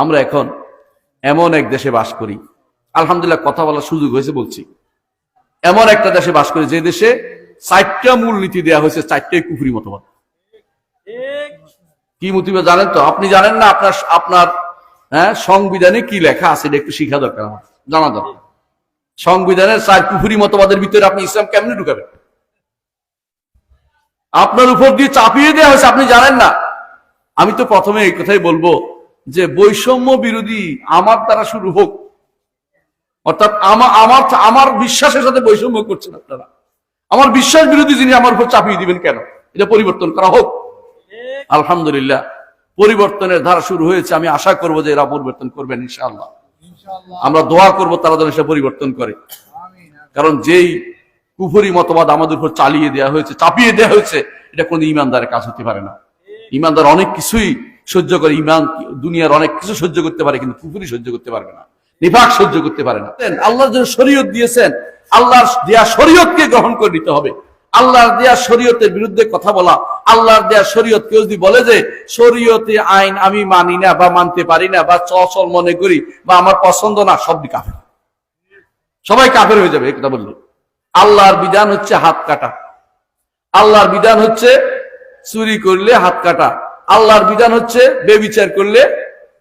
আমরা এখন এমন এক দেশে বাস করি। আলহামদুলিল্লাহ কথা বলার সুযোগ হয়েছে বলছি। এমন একটা দেশে বাস করি, যে দেশে চারটা মূলনীতি দেওয়া হয়েছে, চারটাই কুফুরি মতবাদ। কি মতিবা জানেন তো? আপনি জানেন না আপনার আপনার হ্যাঁ সংবিধানে কি লেখা আছে? এটা একটু শিখা দরকার আমার, জানা দরকার। সংবিধানের চার কুফুরি মতবাদের ভিতরে আপনি ইসলাম কেমনে ঢুকাবেন? আপনার উপর দিয়ে চাপিয়ে দেওয়া হয়েছে, আপনি জানেন না। আমি তো প্রথমে এই কথাই বলব যে বৈষম্য বিরোধী আমার দ্বারা শুরু হোক। অর্থাৎ আমার আমার আমার বিশ্বাসের সাথে বৈষম্য করছেন আপনারা। আমার বিশ্বাস বিরোধী যিনি আমার উপর চাপিয়ে দিবেন কেন? এটা পরিবর্তন করা হোক। আলহামদুলিল্লাহ পরিবর্তনের ধারা শুরু হয়েছে। আমি আশা করব যে এরা পরিবর্তন করবেন ইনশাআল্লাহ। আমরা দোয়া করব তারা যেন সেটা পরিবর্তন করে। কারণ যেই কুফরি মতবাদ আমাদের উপর চালিয়ে দেওয়া হয়েছে চাপিয়ে দেওয়া হয়েছে এটা কোন ইমানদারের কাজ হতে পারে না। ইমানদার অনেক কিছুই সহ্য করে ইমান দুনিয়ার অনেক কিছু সহ্য করতে পারে, কিন্তু কুফুরি সহ্য করতে পারবে না। নিফাক সহ্য করতে পারে না। আল্লাহ যে শরীয়ত দিয়েছেন। আল্লাহর দেয়া শরীয়তকে গ্রহণ করে নিতে হবে। আল্লাহর দেয়া শরীয়তের বিরুদ্ধে কথা বলা। আল্লাহর দেয়া শরীয়ত কেউ যদি বলে যে, শরীয়তে আইন আমি মানি না বা মানতে পারি না বা চল মনে করি বা আমার পছন্দ না, সবই কাফের। সবাই কাফের হয়ে যাবে এটা বলল। আল্লাহর বিধান হচ্ছে হাত কাটা। আল্লাহর বিধান হচ্ছে চুরি করলে হাত কাটা। আল্লাহর বিধান হচ্ছে বেবিচার করলে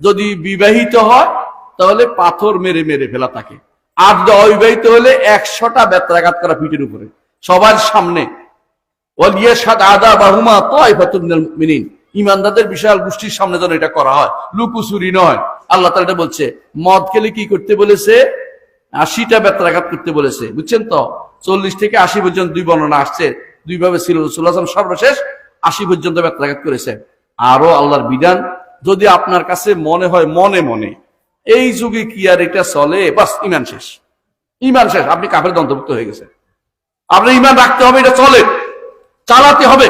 যদি বিবাহিত হয়, তাহলে পাথর মেরে মেরে ফেলা তাকে। আর যদি অবিবাহিত হলে একশোটা বেত্রাঘাত করা পিঠের উপরে, সবার সামনে। আদা বাহুমা মিনিন ইমানদারদের বিশাল গোষ্ঠীর সামনে যেন এটা করা হয়। লুকুচুরি নয়। আল্লাহ তালা এটা বলছে, মদ খেলে কি করতে বলেছে? আশিটা বেত্রাঘাত করতে বলেছে। বুঝছেন তো? চল্লিশ থেকে আশি পর্যন্ত দুই বর্ণনা আসছে। দুই ভাবে ছিল সর্বশেষ আশি পর্যন্ত বেত্রাঘাত করেছে। আরও আল্লাহর বিধান, যদি আপনার কাছে মনে হয় মনে মনে, এই যুগে কি আর এটা চলে? বাস, ইমান শেষ। ইমান শেষ। আপনি কাপের দন্তভুক্ত হয়ে গেছে আপনার ইমান রাখতে হবে, এটা চলে। চালাতে হবে।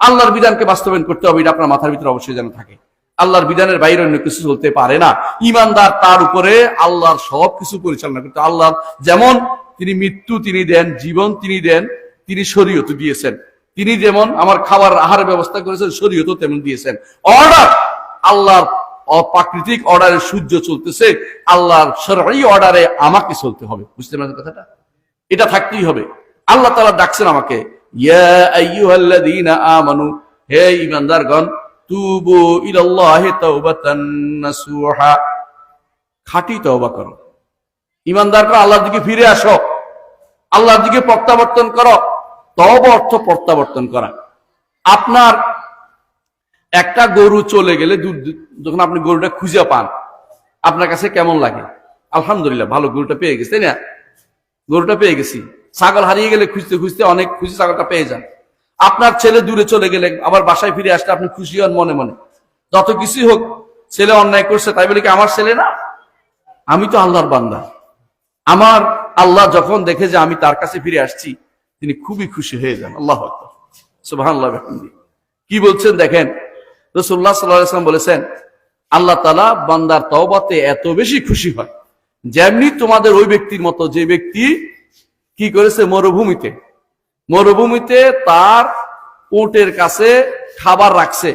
আল্লাহর বিধানকে বাস্তবায়ন করতে হবে, এটা আপনার মাথার ভিতরে অবশ্যই যেন থাকে। আল্লাহর বিধানের বাইরে অন্য কিছু চলতে পারে না। ইমানদার তার উপরে আল্লাহর সব কিছু পরিচালনা করতে আল্লাহ যেমন তিনি মৃত্যু তিনি দেন, জীবন তিনি দেন, তিনি শরীয়ত দিয়েছেন। তিনি যেমন আমার খাবার আহারের ব্যবস্থা করেছেন শরীয়ত তেমন দিয়েছেন। অর্ডার আল্লাহর অপ্রাকৃতিক অর্ডারে সূর্য চলতেছে, আল্লাহর সরাই অর্ডারে আমাকে চলতে হবে। বুঝতে পারেন কথাটা? এটা থাকতেই হবে। আল্লাহ তালা ডাকছেন আমাকে আমানু, হে ঈমানদারগণ, তুবু ইলাল্লাহি করো। আল্লাহর দিকে ফিরে আসো। আল্লাহর দিকে প্রত্যাবর্তন করো। তওবা অর্থ প্রত্যাবর্তন করা। আপনার একটা গরু চলে গেলে যখন আপনি গরুটা খুঁজে পান, আপনার কাছে কেমন লাগে? আলহামদুলিল্লাহ, ভালো গরুটা পেয়ে গেছে, তাই না? গরুটা পেয়ে গেছি। ছাগল হারিয়ে গেলে খুঁজতে খুঁজতে অনেক খুশি ছাগলটা পেয়ে যান। আপনার ছেলে দূরে চলে গেলে আবার বাসায় ফিরে আসলে আপনি খুশি হন মনে মনে। যত কিছুই হোক, ছেলে অন্যায় করছে, তাই বলে কি আমার ছেলে না? আমি তো আল্লাহর বান্দা। আমার আল্লাহ যখন দেখে যে আমি তার কাছে ফিরে আসছি তিনি খুবই খুশি হয়ে যান। আল্লাহ সুবাহ কি বলছেন দেখেন? রসুল্লাহ সাল্লাম বলেছেন, আল্লাহ তালা বান্দার তওবাতে এত বেশি খুশি হয় যেমনি তোমাদের ওই ব্যক্তির মতো যে ব্যক্তি কি করেছে মরুভূমিতে। মরুভূমিতে তার উটের কাছে খাবার রাখছে।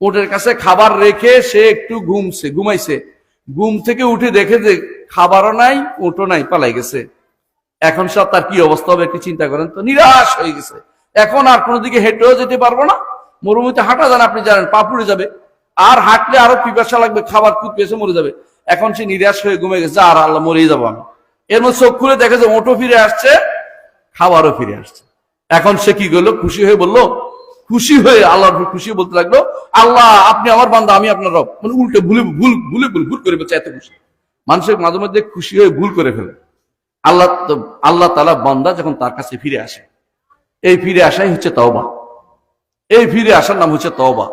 উটের কাছে খাবার রেখে সে একটু ঘুমছে, ঘুমাইছে। ঘুম থেকে উঠে দেখে যে খাবারও নাই উঠো নাই, পালাই গেছে। এখন সব তার কি অবস্থা হবে একটু চিন্তা করেন তো, নিরাশ হয়ে গেছে। এখন আর কোনো দিকে হেঁটেও যেতে পারব না। মরুভূমিতে হাঁটা যান, আপনি জানেন, পা পুড়ে যাবে। আর হাঁটলে আরও পিপাসা লাগবে, খাবার খুব পেয়েছে, মরে যাবে। এখন সে নিরাশ হয়ে ঘুমে গেছে, আর আল্লাহ মরেই যাব আমি। এর মধ্যে চোখ খুলে দেখে যে ওটো ফিরে আসছে, খাবারও ফিরে আসছে। এখন সে কি করল? খুশি হয়ে বলল, খুশি হয়ে আল্লাহর খুশি বলতে লাগল, আল্লাহ, আপনি আমার বান্দা, আমি আপনার রব। মানে উল্টে ভুলে, ভুল ভুলে, ভুল ভুল করে বলছে এত খুশি। মানুষের মাঝে মধ্যে খুশি হয়ে ভুল করে ফেলে। আল্লাহ আল্লাহ তালা বান্দা যখন তার কাছে ফিরে আসে, এই ফিরে আসাই হচ্ছে তওবা। এই ফিরে আসার নাম হচ্ছে তওবা।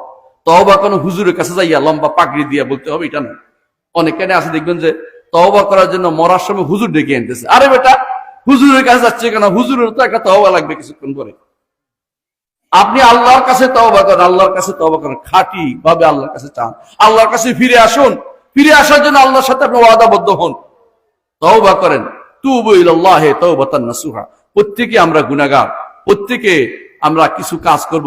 তওবা কোনো হুজুরের কাছে যাইয়া লম্বা পাগড়ি দিয়া বলতে হবে, এটা নয়। অনেক কেন আছে, দেখবেন যে তওবা করার জন্য মরার সময় হুজুর ডেকে আনতেছে। আরে বেটা, হুজুরের কাছে যাচ্ছে কেন? হুজুরের তো একটা তওবা লাগবে কিছুক্ষণ পরে। আপনি আল্লাহর কাছে তওবা করেন, আল্লাহর কাছে তওবা করেন খাঁটি ভাবে আল্লাহর কাছে চান। আল্লাহর কাছে ফিরে আসুন। ফিরে আসার জন্য আল্লাহর সাথে আপনি ওয়াদাবদ্ধ হন। তওবা করেন। প্রত্যেকে আমরা গুনাগার প্রত্যেকে আমরা কিছু কাজ করব